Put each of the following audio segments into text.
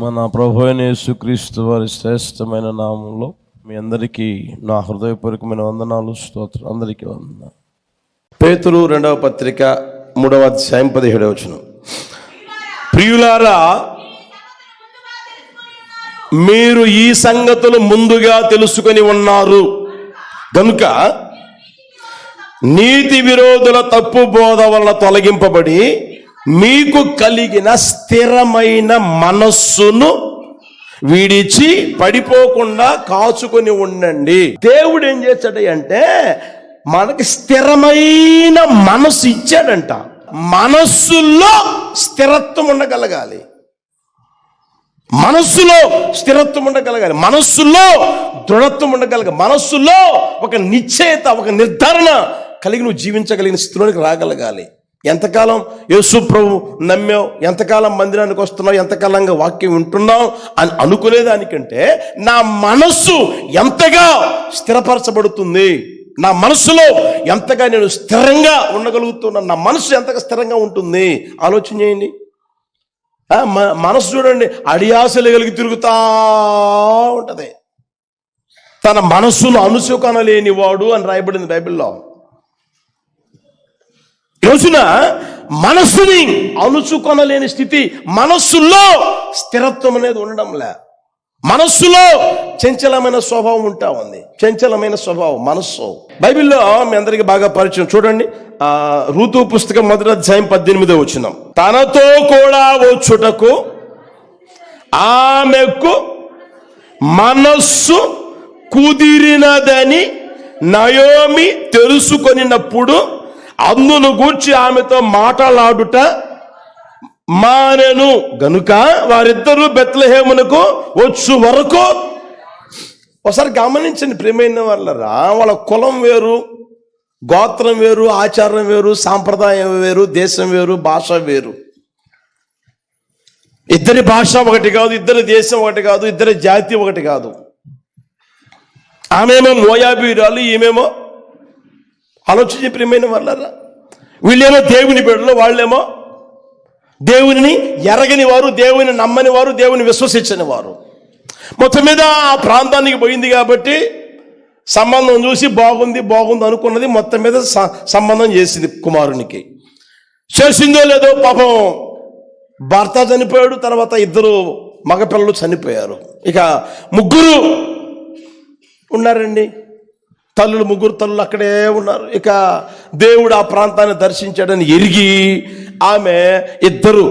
మన ప్రభు యేసుక్రీస్తు వారి శ్రేష్టమైన నామంలో మీ అందరికీ నా హృదయపూర్వకమైన వందనాలు స్తోత్రం అందరికీ వందన పేతురు రెండవ పత్రిక మూడవ అధ్యాయం పదిహేడవ వచ్చిన ప్రియులారా మీరు ఈ సంగతులు ముందుగా తెలుసుకొని ఉన్నారు. కనుక నీతి విరోధుల తప్పు బోధ వల్ల తొలగింపబడి మీకు కలిగిన స్థిరమైన మనస్సును విడిచి పడిపోకుండా కాచుకొని ఉండండి. దేవుడు ఏం చేస్తాడు అంటే మనకి స్థిరమైన మనస్సు ఇచ్చాడంట. మనస్సులో స్థిరత్వం ఉండగలగాలి. మనస్సులో స్థిరత్వం ఉండగలగాలి. మనస్సులో దృఢత్వం ఉండగలగాలి. మనస్సులో ఒక నిశ్చయత ఒక నిర్ధారణ కలిగి నువ్వు జీవించగలిగిన స్థితిలోనికి రాగలగాలి. ఎంతకాలం యేసు ప్రభు నమ్మావు? ఎంతకాలం మందిరానికి వస్తున్నావు? ఎంతకాలంగా వాక్యం వింటున్నావు? అని అనుకునేదానికంటే నా మనస్సు ఎంతగా స్థిరపరచబడుతుంది? నా మనసులో ఎంతగా నేను స్థిరంగా ఉండగలుగుతున్నా నా మనసు ఎంతగా స్థిరంగా ఉంటుంది? ఆలోచన చేయండి. మనసు చూడండి. అడియాసలు కలిగి తిరుగుతా ఉంటుంది. తన మనస్సును అనుసుకొనలేని వాడు అని రాయబడింది బైబిల్లో. రోజున మనస్సుని అణుచుకొనలేని స్థితి మనస్సులో స్థిరత్వం అనేది ఉండడంలే. మనస్సులో చంచలమైన స్వభావం ఉంటా ఉంది. చంచలమైన స్వభావం మనస్సు. బైబిల్లో మీ అందరికీ బాగా పరిచయం. చూడండి ఆ ఋతు పుస్తకం మొదటి అధ్యాయం పద్దెనిమిదో వచ్చినాం తనతో కూడా వచ్చుటకు ఆమెకు మనస్సు కుదిరినదని నయోమి తెలుసుకొనినప్పుడు అందును గూర్చి ఆమెతో మాటలాడుట మానెను. గనుక వారిద్దరూ బెత్లహేమునకు వచ్చు వరకు ఒకసారి గమనించండి ప్రేమైన వాళ్ళరా వాళ్ళ కులం వేరు గోత్రం వేరు ఆచారం వేరు సాంప్రదాయం వేరు దేశం వేరు భాష వేరు. ఇద్దరి భాష ఒకటి కాదు ఇద్దరి దేశం ఒకటి కాదు ఇద్దరి జాతి ఒకటి కాదు. ఆమెమో మోయాబీరాలు ఈమెమో ఆలోచించి ప్రియమైన వాళ్ళరా? వీళ్ళేమో దేవుని బిడ్డలో వాళ్ళేమో దేవునిని ఎరగని వారు దేవుని నమ్మని వారు దేవుని విశ్వసించని వారు. మొత్తం మీద ఆ ప్రాంతానికి పోయింది కాబట్టి సంబంధం చూసి బాగుంది బాగుంది అనుకున్నది మొత్తం మీద స- సంబంధం చేసింది కుమారునికి. చేసిందో లేదో పాపం భర్త చనిపోయాడు తర్వాత ఇద్దరు మగపిల్లలు చనిపోయారు. ఇక ముగ్గురు ఉన్నారండి. తల్లులు ముగ్గురు తల్లులు అక్కడే ఉన్నారు. ఇక దేవుడు ఆ ప్రాంతాన్ని దర్శించాడని ఎరిగి ఆమె ఇద్దరు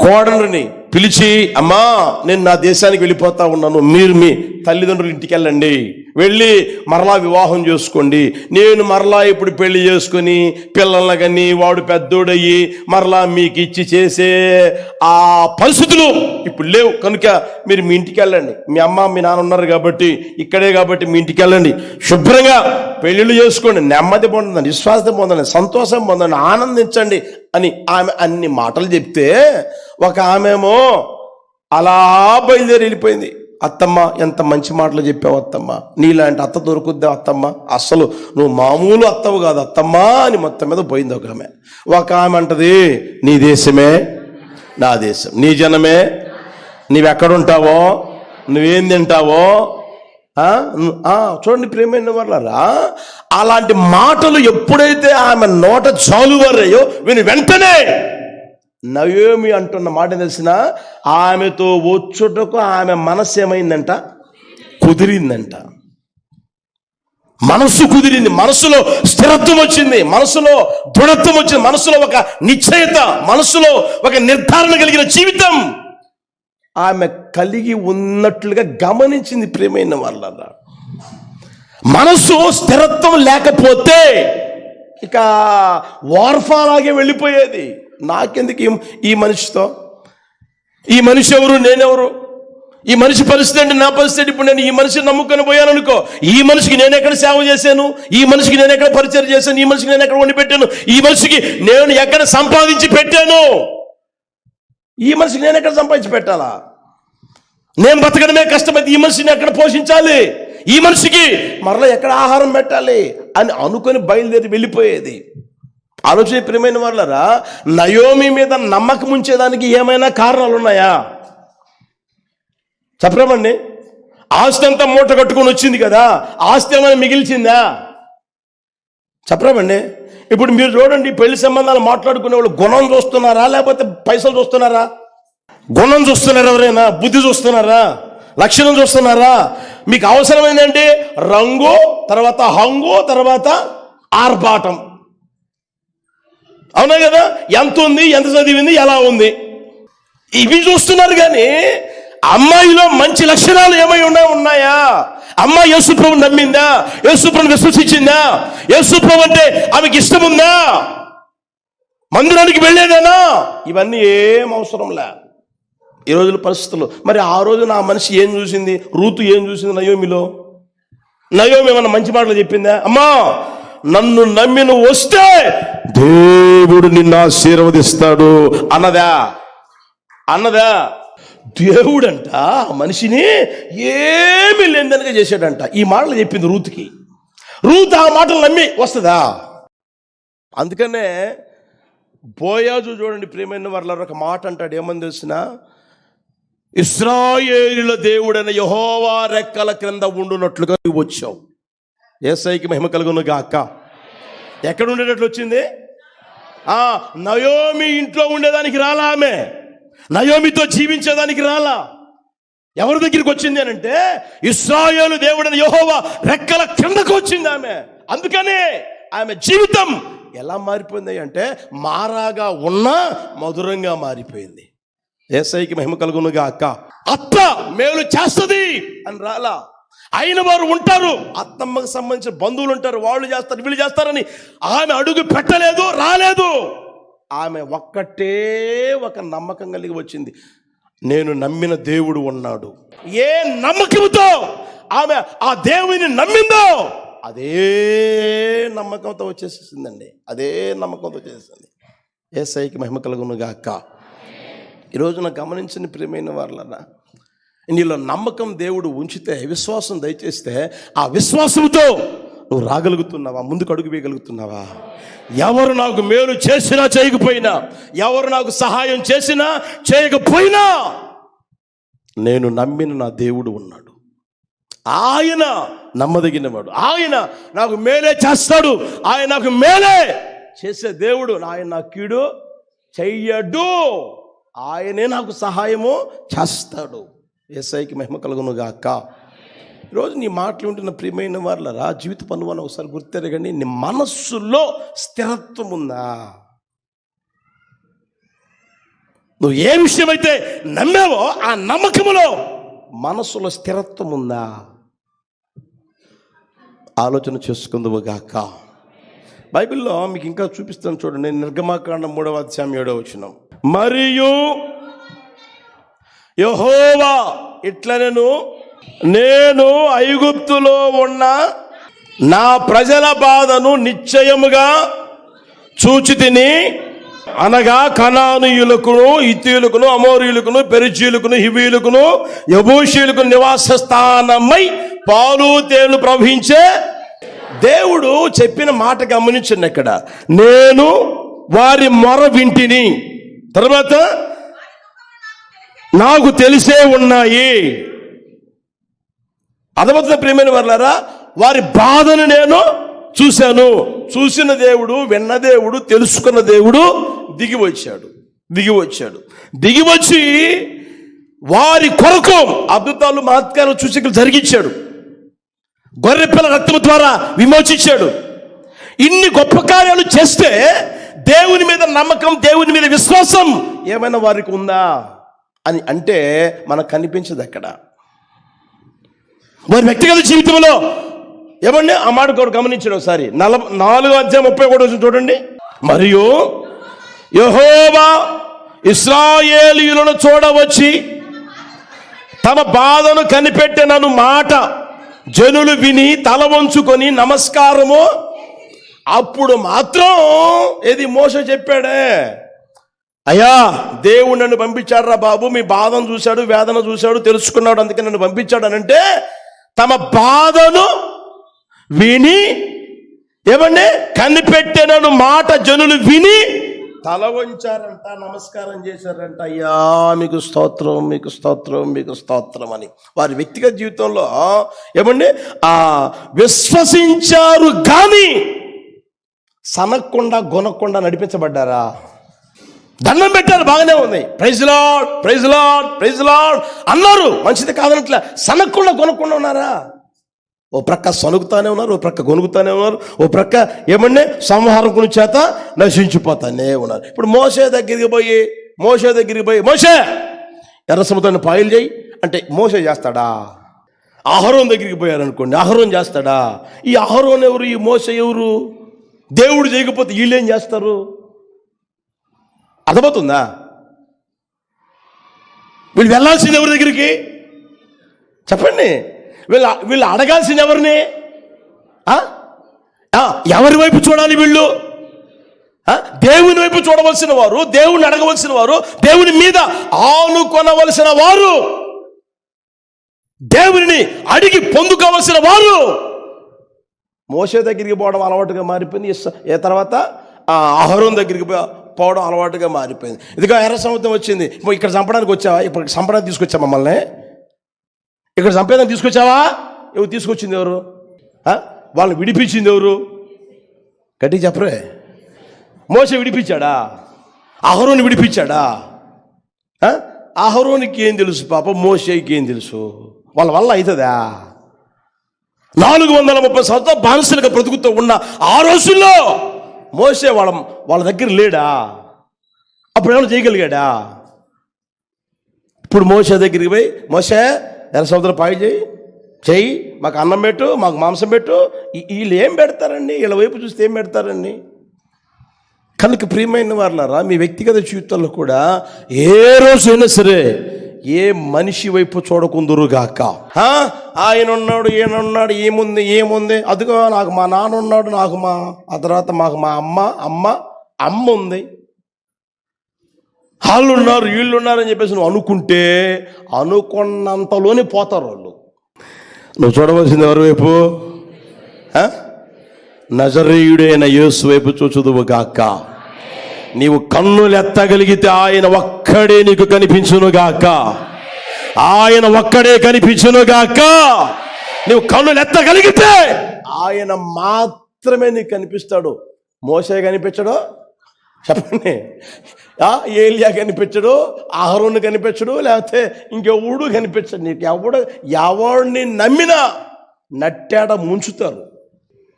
కోడలని పిలిచి అమ్మా నేను నా దేశానికి వెళ్ళిపోతా ఉన్నాను. మీరు మీ తల్లిదండ్రుల ఇంటికి వెళ్ళండి. వెళ్ళి మరలా వివాహం చేసుకోండి. నేను మరలా ఇప్పుడు పెళ్ళి చేసుకొని పిల్లల్ని కానీ వాడు పెద్దోడయ్యి మరలా మీకు ఇచ్చి చేసే ఆ పరిస్థితులు ఇప్పుడు లేవు. కనుక మీరు మీ ఇంటికి వెళ్ళండి. మీ అమ్మ మీ నాన్న ఉన్నారు కాబట్టి ఇక్కడే కాబట్టి మీ ఇంటికి వెళ్ళండి. శుభ్రంగా పెళ్ళిళ్ళు చేసుకోండి. నెమ్మది పొందండి. విశ్వాసం పొందండి. సంతోషం పొందండి. ఆనందించండి అని ఆమె అన్ని మాటలు చెప్తే ఒక ఆమెమో అలా బయలుదేరి వెళ్ళిపోయింది. అత్తమ్మ ఎంత మంచి మాటలు చెప్పావు అత్తమ్మ. నీలాంటి అత్త దొరుకుద్దా అత్తమ్మ? అస్సలు నువ్వు మామూలు అత్తవు కాదు అత్తమ్మ అని మొత్తం మీద పోయింది ఒక ఆమె. ఒక ఆమె అంటది నీ దేశమే నా దేశం. నీ జనమే నీవెక్కడుంటావో నువ్వేం తింటావో చూడండి ప్రేమైన వాళ్ళరా అలాంటి మాటలు ఎప్పుడైతే ఆమె నోట జాలువారయ్యో విని వెంటనే నయోమి అంటున్న మాట తెలిసిన ఆమెతో వచ్చుటకు ఆమె మనస్సు ఏమైందంట? కుదిరిందంట. మనస్సు కుదిరింది మనసులో స్థిరత్వం వచ్చింది మనసులో దృఢత్వం వచ్చింది మనసులో ఒక నిశ్చయత మనసులో ఒక నిర్ధారణ కలిగిన జీవితం. ఆమె కలిగి ఉన్నట్లుగా గమనించింది ప్రేమైన వాళ్ళ మనసు స్థిరత్వం లేకపోతే ఇక వార్ఫాలాగే వెళ్ళిపోయేది. నాకెందుకు ఈ- మనిషితో? ఈ మనిషి ఎవరు? నేనెవరు? ఈ మనిషి పరిస్థితి అంటే నా పరిస్థితి ఏంటి? ఇప్పుడు నేను ఈ మనిషిని నమ్ముకొని పోయాను అనుకో ఈ మనిషికి నేను ఎక్కడ సేవ చేశాను? ఈ మనిషికి నేను ఎక్కడ పరిచయం చేశాను? ఈ మనిషికి నేను ఎక్కడ వండి పెట్టాను ఈ మనిషికి నేను ఎక్కడ సంపాదించి పెట్టాను? ఈ మనిషికి నేను ఎక్కడ సంపాదించి పెట్టాలా? నేను బతకడమే కష్టమైతే ఈ మనిషిని ఎక్కడ పోషించాలి? ఈ మనిషికి మరలా ఎక్కడ ఆహారం పెట్టాలి? అని అనుకొని బయలుదేరి వెళ్ళిపోయేది. ఆలోచన ప్రియమైన వాళ్ళరా నయోమి మీద నమ్మకం ఉంచేదానికి ఏమైనా కారణాలు ఉన్నాయా చెప్పరామండి. ఆస్తి అంతా మూట కట్టుకొని వచ్చింది కదా ఆస్తి ఏమైనా మిగిల్చిందా? చెప్పరామండి. ఇప్పుడు మీరు చూడండి పెళ్ళి సంబంధాలు మాట్లాడుకునే వాళ్ళు గుణం చూస్తున్నారా లేకపోతే పైసలు చూస్తున్నారా? గుణం చూస్తున్నారా ఎవరైనా? బుద్ధి చూస్తున్నారా? లక్షణం చూస్తున్నారా? మీకు అవసరమైందండి రంగు తర్వాత హంగు తర్వాత ఆర్భాటం. అవునా కదా? ఎంత ఉంది ఎంత చదివింది ఎలా ఉంది? ఇవి చూస్తున్నారు కానీ అమ్మాయిలో మంచి లక్షణాలు ఏమై ఉన్నా ఉన్నాయా? అమ్మాయి యేసుప్రభు నమ్మిందా? యేసుప్రభు విశ్వసించిందా? యేసుప్రభు అంటే ఆమెకి ఇష్టం ఉందా? మందిరానికి వెళ్ళేదేనా? ఇవన్నీ ఏం అవసరంలే ఈ రోజుల పరిస్థితులు మరి ఆ రోజు నా మనిషి ఏం చూసింది? రూతు ఏం చూసింది నయోమిలో? నయోమి ఏమన్నా మంచి మాటలు చెప్పిందా? అమ్మా నన్ను నమ్మి నువ్వు వస్తే దేవుడు నిన్ను ఆశీర్వదిస్తాడు. అన్నదా? అన్నదా? దేవుడంట మనిషిని ఏమి లేదనగా చేశాడంట. ఈ మాటలు చెప్పింది రూత్కి. రూత్ ఆ మాటలు నమ్మి వస్తుందా? అందుకనే బోయాజు చూడండి ప్రేమైన వాళ్ళ ఒక మాట అంటాడు. ఏమని తెలిసిన? ఇస్రాయేలుల దేవుడైన యహోవా రెక్కల క్రింద ఉండునట్లుగా నువ్వు వచ్చావు. ఏసైకి మహిమ కలుగును గాక. ఎక్కడ ఉండేటట్లు వచ్చింది? ఆ నయోమి ఇంట్లో ఉండేదానికి రాలా ఆమె. నయోమితో జీవించేదానికి రాలా. ఎవరి దగ్గరికి వచ్చింది అని అంటే ఇస్రాయేలు దేవుడని యహోవా రెక్కల కిందకు వచ్చింది ఆమె. అందుకనే ఆమె జీవితం ఎలా మారిపోయింది అంటే మారాగా ఉన్నా మధురంగా మారిపోయింది. ఏసైకి మహిమ కలుగునుగా అక్క అత్త మేలు చేస్తుంది అని రాలా. అయిన వారు ఉంటారు. అత్తమ్మకు సంబంధించిన బంధువులు ఉంటారు. వాళ్ళు చేస్తారు వీళ్ళు చేస్తారని ఆమె అడుగు పెట్టలేదు రాలేదు. ఆమె ఒక్కటే ఒక నమ్మకం కలిగి వచ్చింది. నేను నమ్మిన దేవుడు ఉన్నాడు. ఏ నమ్మకంతో ఆమె ఆ దేవుని నమ్మిందో అదే నమ్మకంతో వచ్చేసేసిందండి. అదే నమ్మకంతో వచ్చేసింది. ఏ సైకి మహిమ కలుగునుగా అక్క ఈరోజు నాకు గమనించిన ప్రియమైన వాళ్ళరా నీలో నమ్మకం దేవుడు ఉంచితే విశ్వాసం దయచేస్తే ఆ విశ్వాసంతో నువ్వు రాగలుగుతున్నావా? ముందుకు అడుగు వేయగలుగుతున్నావా? ఎవరు నాకు మేలు చేసినా చేయకపోయినా ఎవరు నాకు సహాయం చేసినా చేయకపోయినా నేను నమ్మిన నా దేవుడు ఉన్నాడు. ఆయన నమ్మదగినవాడు. ఆయన నాకు మేలే చేస్తాడు. ఆయన నాకు మేలే చేసే దేవుడు ఆయన నా కీడు చెయ్యడు. ఆయనే నాకు సహాయము చేస్తాడు. ఏసైకి మహిమ కలుగును గాక ఈరోజు నీ మాటలు ఉంటున్న ప్రియమైన వాళ్ళరా జీవిత పనులు అని ఒకసారి గుర్తెరగండి. నీ మనస్సులో స్థిరత్వం ఉందా? నువ్వు ఏ విషయమైతే నమ్మావో ఆ నమ్మకములో మనస్సులో స్థిరత్వం ఉందా? ఆలోచన చేసుకుందువుగాక. బైబిల్లో మీకు ఇంకా చూపిస్తాను చూడండి. నిర్గమాకాండం మూడవ అధ్యాయం ఏడవ వచ్చినాం మరియు యహోవా ఇట్లనను నేను ఐగుప్తులో ఉన్న నా ప్రజల బాధను నిశ్చయముగా చూచి తిని అనగా కనానీయులకును ఇతీయులకును అమోరీయులకును పెరిచీయులకును హివీయులకును యబూషీయులకు నివాస స్థానమై పాలు తేలు ప్రవహించే దేవుడు చెప్పిన మాట గమనించండి అక్కడ. నేను వారి మొర వింటిని. తర్వాత నాకు తెలిసే ఉన్నాయి. అదమతున్న ప్రేమైన వర్లరా? వారి బాధను నేను చూశాను. చూసిన దేవుడు విన్న దేవుడు తెలుసుకున్న దేవుడు దిగి వచ్చాడు. దిగి వచ్చాడు. దిగి వచ్చి వారి కొరకు అద్భుతాలు మహత్కారం సూచికలు జరిగించాడు. గొర్రెపిల్ల రక్తము ద్వారా విమోచించాడు. ఇన్ని గొప్ప కార్యాలు చేస్తే దేవుని మీద నమ్మకం దేవుని మీద విశ్వాసం ఏమైనా వారికి ఉందా? అని అంటే మనకు కనిపించదు అక్కడ. వారి వ్యక్తిగత జీవితంలో ఏమండి ఆ మాట కూడా గమనించండి ఒకసారి. నలభ నాలుగో అధ్యాయం ముప్పై ఒకటి వచ్చిన చూడండి. మరియు యహోవా ఇస్రాయేలీయులను చూడవచ్చి తమ బాధను కనిపెట్టినను మాట జనులు విని తల వంచుకొని నమస్కారము. అప్పుడు మాత్రం ఏది మోస చెప్పాడే? అయ్యా! దేవుడు నన్ను పంపించాడురా బాబు. మీ బాధను చూశాడు వేదన చూశాడు తెలుసుకున్నాడు. అందుకే నన్ను పంపించాడు అని అంటే తమ బాధను విని ఏమండి? కనిపెట్టినను మాట జనులు విని తల వంచారంట నమస్కారం చేశారంట. అయ్యా మీకు స్తోత్రం మీకు స్తోత్రం మీకు స్తోత్రం అని. వారి వ్యక్తిగత జీవితంలో ఏమండి? ఆ విశ్వసించారు కానీ సనక్కుండా గొనక్కుండా నడిపించబడ్డారా? దండం పెట్టారు బాగానే ఉంది. Praise Lord praise Lord praise Lord అన్నారు మంచిది కాదనట్లే. సనక్కుండా కొనకుండా ఉన్నారా? ఓ ప్రక్క సనుగుతానే ఉన్నారు ఓ ప్రక్క గొనుగుతానే ఉన్నారు ఓ ప్రక్క ఏమన్నా సంహారకుని చేత నశించిపోతానే ఉన్నారు. ఇప్పుడు మోసే దగ్గరికి పోయి మోసే దగ్గరికి పోయి మోసే ఎర్ర సముద్రాన్ని పాయలు చేయి. అంటే మోసే చేస్తాడా? ఆహారం దగ్గరికి పోయారనుకోండి ఆహారం చేస్తాడా? ఈ ఆహారం ఎవరు? ఈ మోస ఎవరు? దేవుడు చేయకపోతే వీళ్ళేం చేస్తారు? అర్థమవుతుందా? వీళ్ళు వెళ్ళాల్సింది ఎవరి దగ్గరికి? చెప్పండి. వీళ్ళు వీళ్ళు అడగాల్సింది ఎవరిని? ఎవరి వైపు చూడాలి వీళ్ళు? దేవుని వైపు చూడవలసిన వారు దేవుని అడగవలసిన వారు దేవుని మీద ఆనుకొనవలసిన వారు. దేవుని అడిగి పొందుకోవలసిన వారు. మోసే దగ్గరికి పోవడం అలవాటుగా మారిపోయింది. ఏ తర్వాత? ఆహారం దగ్గరికి పోవడం అలవాటుగా మారిపోయింది. ఇదిగో ఎర్ర సముద్రం వచ్చింది. ఇక్కడ చంపడానికి వచ్చావా? ఇప్పుడు చంపడానికి తీసుకొచ్చా మమ్మల్ని? ఇక్కడ చంపేదానికి తీసుకొచ్చావా? ఎవరు తీసుకొచ్చింది ఎవరు? వాళ్ళని విడిపించింది ఎవరు? గట్టి చెప్పరే. మోస విడిపించాడా? అహరోని విడిపించాడా? ఆ? అహరోనికి ఏం తెలుసు పాప? మోసేకి ఏం తెలుసు? వాళ్ళ వల్ల అవుతుందా నాలుగు వందల ముప్పై సంవత్సరాలు బానిసలుగా బ్రతుకుతూ ఉన్న ఆ రోజుల్లో మోసే వాళ్ళ వాళ్ళ దగ్గర లేడా? అప్పుడు ఏమైనా చేయగలిగాడా? ఇప్పుడు మోసే దగ్గరికి పోయి మోసే ఎర్ర సముద్రం పాయి చేయి చెయ్యి మాకు అన్నం పెట్టు మాకు మాంసం పెట్టు. వీళ్ళు ఏం పెడతారండి? వీళ్ళ వైపు చూస్తే ఏం పెడతారండి? కనుక ప్రియమైన వారులారా మీ వ్యక్తిగత జీవితంలో కూడా ఏ రోజైనా సరే ఏ మనిషి వైపు చూడకుందురుగాక? ఆయన ఉన్నాడు ఈయనున్నాడు ఏముంది ఏముంది అదిగో నాకు మా నాన్న ఉన్నాడు నాకు మా ఆ తర్వాత మాకు మా అమ్మ అమ్మ అమ్మ ఉంది. వాళ్ళు ఉన్నారు వీళ్ళు ఉన్నారు అని చెప్పేసి నువ్వు అనుకుంటే అనుకున్నంతలోనే పోతారు వాళ్ళు. నువ్వు చూడవలసింది ఎవరి వైపు? నజరేయుడైన యేసు వైపు చూచుదువుగాక. గాక నీవు కన్నులెత్తగలిగితే ఆయన ఒక్కడే నీకు కనిపించునుగాక. ఆయన ఒక్కడే కనిపించునుగాక. గాక కన్నులెత్తగలిగితే ఆయన మాత్రమే నీకు కనిపిస్తాడు. మోసే కనిపించడు. చెప్పండి. ఏలియా కనిపించడు ఆహరోని కనిపించడు లేకపోతే ఇంకెవడు కనిపించడు. నీకు ఎవడు ఎవడిని నమ్మినా నట్టాడ ముంచుతారు.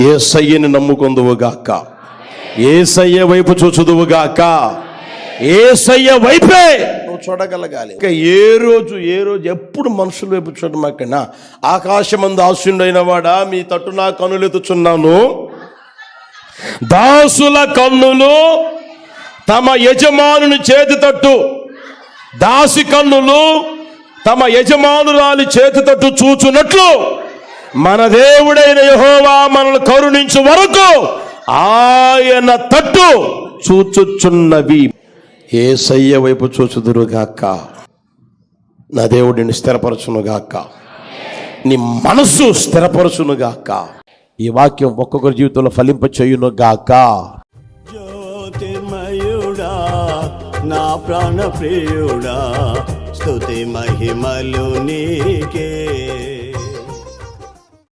ఏ సయ్యని నమ్ముకొందువుగాక. ఏసయ్య వైపు చూచుదువుగాక ఏసయ్య వైపే. నువ్వు చూడగలగాలి. ఇంకా ఏ రోజు ఏ రోజు ఎప్పుడు మనుషుల వైపు చూడమాకన్నా ఆకాశమందు ఆశుండైన వాడా మీ తట్టు నా కనులెత్తుచున్నాను దాసుల కన్నులు తమ యజమానుని చేతి తట్టు దాసి కన్నులు తమ యజమానురాలి చేతి తట్టు చూచున్నట్లు మన దేవుడైన యహోవా మనల్ని కరుణించు వరకు ఆయన తట్టు చూచుచున్నవి. ఏ సయ్య వైపు చూచుదురుగాక. నా దేవుడిని స్థిరపరచునుగాక. నీ మనస్సు స్థిరపరచునుగాక. ఈ వాక్యం ఒక్కొక్కరి జీవితంలో ఫలింప చేయునుగాక. జ్యోతిర్మయుడా నా ప్రాణ ప్రియుడా స్తుతి మహిమలు నీకే.